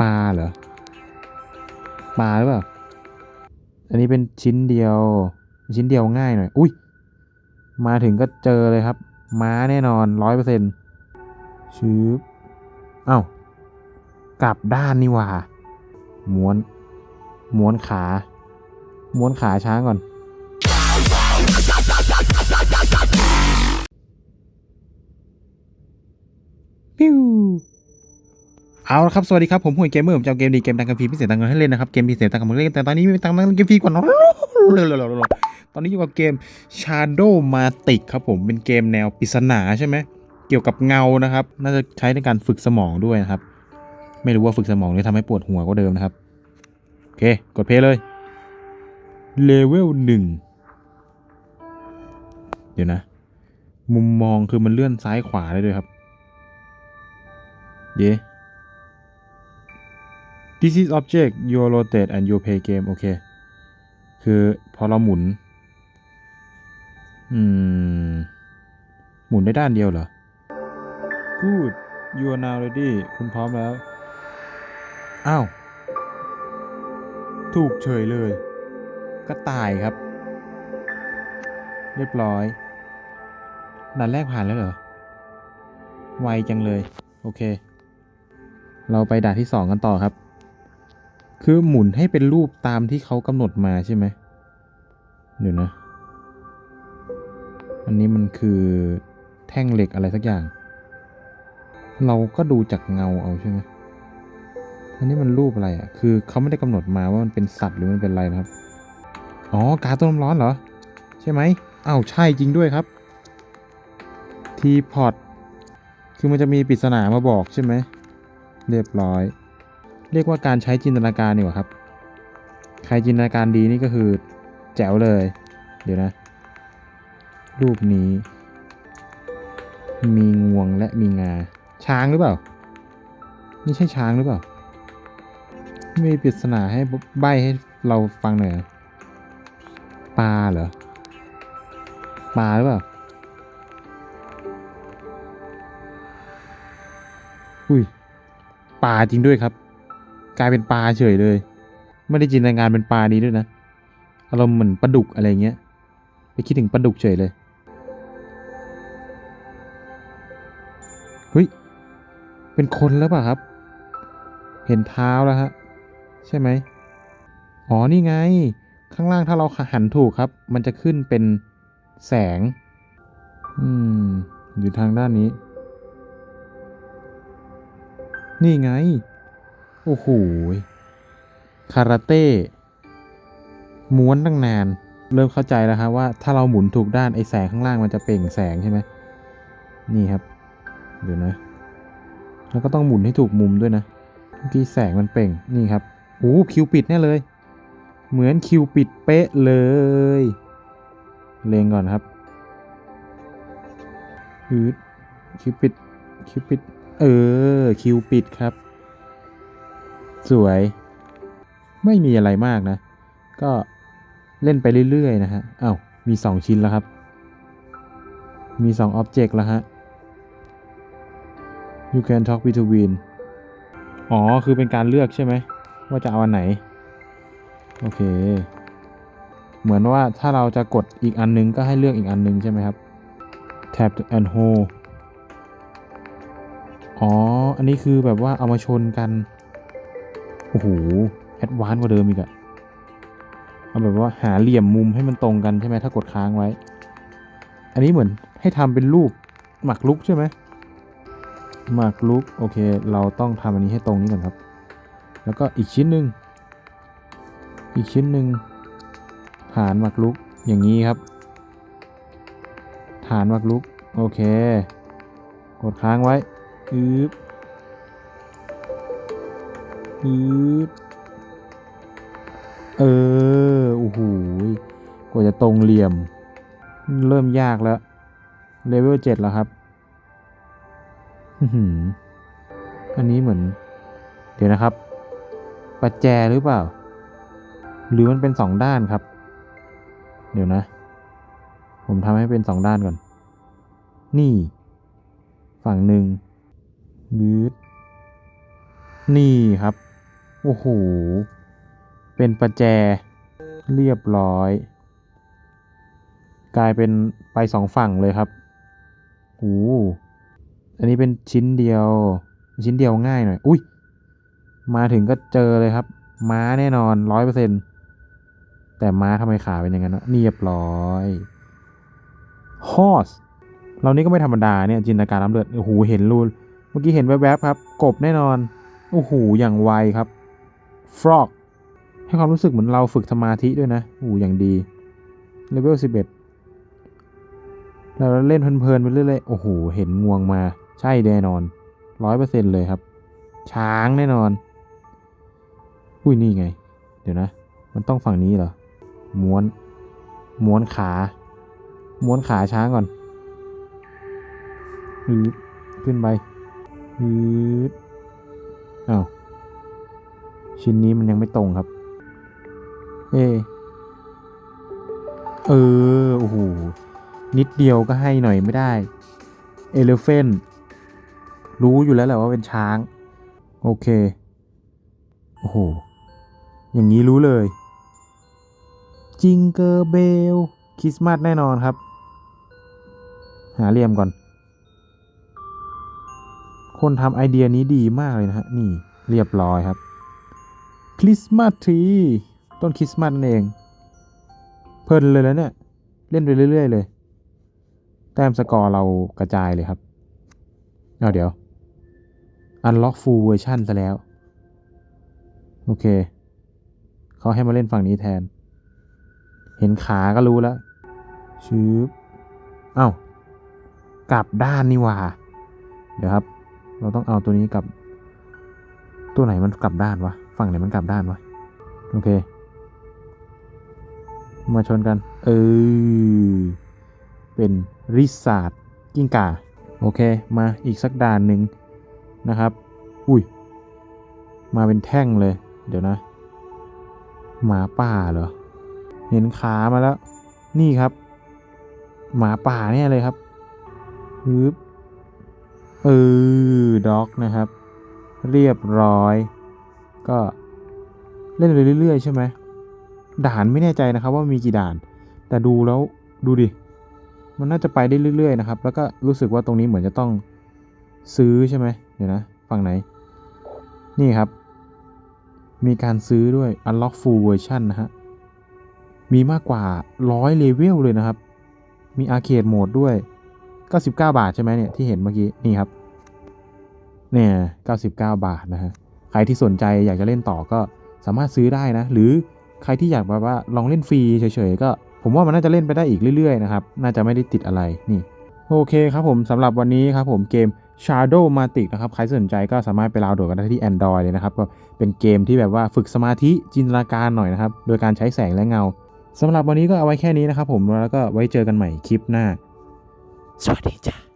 ปลาเหรอ ปลาหรือเปล่า อันนี้เป็นชิ้นเดียว ชิ้นเดียวง่ายหน่อย อุ้ย มาถึงก็เจอเลยครับ ม้าแน่นอนร้อยเปอร์เซ็นต์ชืบเอ้ากลับด้านนี่หว่าม้วน ม้วนขา ม้วนขาช้างก่อน เอาละครับ สวัสดีครับ ผมห่ยเกมเมอร์ผมจะเอาเกมดีเกมตังกันฟรีพิเศษตังค์กันให้เล่นนะครับ เกมพิเศษตังค์กันเล่นแต่ตอนนี้ไม่มีตังค์เล่นเกมฟรีก่อนตอนนี้อยู่กับเกม Shadow Matic ครับผมเป็นเกมแนวปริศนาใช่ไหมเกี่ยวกับเงานะครับ น่าจะใช้ในการฝึกสมองด้วยนะครับ ไม่รู้ว่าฝึกสมองนี่ทำให้ปวดหัวกว่าเดิมนะครับ โอเค กดเพลย์เลยเลเวลหนึ่งเดี๋ยวนะ มุมมองคือมันเลื่อนซ้ายขวาได้ด้วยครับ เย้ This is object you rotate and you play game โอเค คือพอเราหมุน อืม หมุนได้ด้านเดียวเหรอ Good you are now ready คุณพร้อมแล้ว อ้าว ถูกเฉยเลย ก็ตายครับ เรียบร้อยด่านแรกผ่านแล้วเหรอ ไวจังเลย โอเค เราไปด่านที่สองกันต่อครับ คือหมุนให้เป็นรูปตามที่เขากำหนดมาใช่ไหมเดี๋ยวนะ อันนี้มันคือแท่งเหล็กอะไรสักอย่าง เราก็ดูจากเงาเอาใช่ไหมอันนี้มันรูปอะไรอะ คือเขาไม่ได้กำหนดมาว่ามันเป็นสัตว์หรือมันเป็นอะไรนะครับ อ๋อ กาต้มน้ำร้อนเหรอ ใช่ไหมอ้าวใช่จริงด้วยครับ ทีพอตคือมันจะมีปริศนามาบอกใช่ไหม เรียบร้อย เรียกว่าการใช้จินตนาการดีกว่าครับ ใครจินตนาการดีนี่ก็คือแจ๋วเลย เดี๋ยวนะ รูปนี้ มีงวงและมีงา ช้างหรือเปล่า นี่ใช่ช้างหรือเปล่า มีปริศนาให้ใบให้เราฟังหน่อยปลาเหรอ ปลาหรือเปล่า อุ้ยปลาจริงด้วยครับ กลายเป็นปลาเฉยเลย ไม่ได้จินตนาการเป็นปลานี้ด้วยนะอารมณ์เหมือนปลาดุกอะไรเงี้ย ไปคิดถึงปลาดุกเฉยเลยเฮ้ยเป็นคนแล้วเปล่าครับ เห็นเท้าแล้วฮะใช่ไหมอ๋อนี่ไง ข้างล่างถ้าเราหันถูกครับ มันจะขึ้นเป็นแสง อืมอยู่ทางด้านนี้ นี่ไง โอ้โหคาราเต้ม้วนตั้งนาน เริ่มเข้าใจแล้วครับว่าถ้าเราหมุนถูกด้านไอแสงข้างล่างมันจะเปล่งแสงใช่ไหมนี่ครับเดี๋ยวนะ แล้วก็ต้องหมุนให้ถูกมุมด้วยนะเมื่อกี้แสงมันเปล่งนี่ครับโอ้คิวปิดแน่เลย เหมือนคิวปิดเป๊ะเลยเลงก่อนครับอืดคิวปิดคิวปิด เออ คิวปิดครับ สวย ไม่มีอะไรมากนะ ก็เล่นไปเรื่อยๆนะฮะอา้าวมีสองชิ้นแล้วครับ มีสองอ็อบเจกต์แล้วฮะ you can talk between อ๋อ คือเป็นการเลือกใช่ไหม ว่าจะเอาอันไหน โอเค เหมือนว่าถ้าเราจะกดอีกอันนึงก็ให้เลือกอีกอันนึงใช่ไหมครับ tap and hold อ๋อ อันนี้คือแบบว่าเอามาชนกัน โอ้โหแอดวานกว่าเดิมอีกอะเอาแบบว่าหาเหลี่ยมมุมให้มันตรงกันใช่ไหมถ้ากดค้างไว้ อันนี้เหมือนให้ทำเป็นรูปหมักลุกใช่ไหมหมักลุกโอเค เราต้องทำอันนี้ให้ตรงนี้ก่อนครับ แล้วก็อีกชิ้นหนึ่งอีกชิ้นหนึ่งฐานหมักลุกอย่างนี้ครับ ฐานหมักลุกโอเค กดค้างไว้อืบ อืบเออ โอ้โห กว่าจะตรงเหลี่ยม เริ่มยากแล้ว เลเวลเจ็ดแล้วครับอื้อหืออันนี้เหมือน เดี๋ยวนะครับ ประแจหรือเปล่า หรือมันเป็นสองด้านครับ เดี๋ยวนะ ผมทำให้เป็นสองด้านก่อน นี่ ฝั่งหนึ่งยืดนี่ครับ โอ้โห เป็นประแจเรียบร้อย กลายเป็นไปสองฝั่งเลยครับโอ้โหอันนี้เป็นชิ้นเดียว ชิ้นเดียวง่ายหน่อย อุ้ย มาถึงก็เจอเลยครับ ม้าแน่นอนร้อยเปอร์เซ็นแต่ม้าทำไมขาเป็นอย่างนั้นเรียบร้อย horse เรานี่ก็ไม่ธรรมดาเนี่ยจินตนาการน้ำเลือดโอ้โหเห็นรูเมื่อกี้เห็นแวบๆครับ กบแน่นอนโอ้โหอย่างไวครับ frog ให้ความรู้สึกเหมือนเราฝึกสมาธิด้วยนะโอ้อย่างดีเลเวล11 เราเล่นเพลินๆไปเรื่อยๆ โอ้โห เห็นงวงมา ใช่แน่นอนร้อยเปอร์เซ็นเลยครับ ช้างแน่นอน อุ้ยนี่ไง เดี๋ยวนะ มันต้องฝั่งนี้เหรอ ม้วน ม้วนขา ม้วนขาช้างก่อนฮึขึ้นไปฮึอ้าว ชิ้นนี้มันยังไม่ตรงครับ เอ เออ โอ้โห นิดเดียวก็ให้หน่อยไม่ได้ เอเลเฟนรู้อยู่แล้วแหละว่าเป็นช้าง โอเค โอ้โห อย่างนี้รู้เลย จิงเกอร์เบล คริสต์มาสแน่นอนครับ หาเหลี่ยมก่อน คนทำไอเดียนี้ดีมากเลยนะฮะ นี่เรียบร้อยครับ คริสต์มาสทรีต้นคริสต์มาสนั่นเอง เพลินเลยแล้วเนี่ย เล่นไปเรื่อย ๆ เลย แต้มสกอร์เรากระจายเลยครับ เอาเดี๋ยว Unlock Full Version ซะแล้ว โอเค เขาให้มาเล่นฝั่งนี้แทน เห็นขาก็รู้แล้วชืบเอ้ากลับด้านนี่ว่า เดี๋ยวครับ เราต้องเอาตัวนี้กลับ ตัวไหนมันกลับด้านวะ ฝั่งไหนมันกลับด้านวะ โอเค มาชนกัน เออ เป็นริซาดกิ้งก่า โอเค มาอีกสักด่านหนึ่งนะครับ อุ้ย มาเป็นแท่งเลย เดี๋ยวนะ หมาป่าเหรอ เห็นขามาแล้ว นี่ครับ หมาป่าเนี่ยเลยครับฮึบเออด็อกนะครับ เรียบร้อย ก็เล่นไปเรื่อยๆใช่ไหมด่านไม่แน่ใจนะครับว่ามีกี่ด่าน แต่ดูแล้วดูดิ มันน่าจะไปได้เรื่อยๆนะครับ แล้วก็รู้สึกว่าตรงนี้เหมือนจะต้องซื้อใช่ไหมเดี๋ยวนะฝั่งไหน นี่ครับ มีการซื้อด้วย Unlock Full Version นะฮะ มีมากกว่าร้อยเลเวลเลยนะครับ มีอาร์เคดโหมดด้วย 99 บาทใช่ไหมเนี่ยที่เห็นเมื่อกี้ นี่ครับ เนี่ย 99 บาทนะฮะ ใครที่สนใจอยากจะเล่นต่อก็สามารถซื้อได้นะ หรือใครที่อยากแบบว่าลองเล่นฟรีเฉยๆก็ผมว่ามันน่าจะเล่นไปได้อีกเรื่อยๆนะครับ น่าจะไม่ได้ติดอะไรนี่ โอเคครับผมสำหรับวันนี้ครับผมเกม Shadow Matic นะครับ ใครสนใจก็สามารถไปดาวน์โหลดกันได้ที่ Android เลยนะครับ ก็เป็นเกมที่แบบว่าฝึกสมาธิจินตนาการหน่อยนะครับ โดยการใช้แสงและเงาสำหรับวันนี้ก็เอาไว้แค่นี้นะครับผมแล้วก็ไว้เจอกันใหม่คลิปหน้า สวัสดีจ้า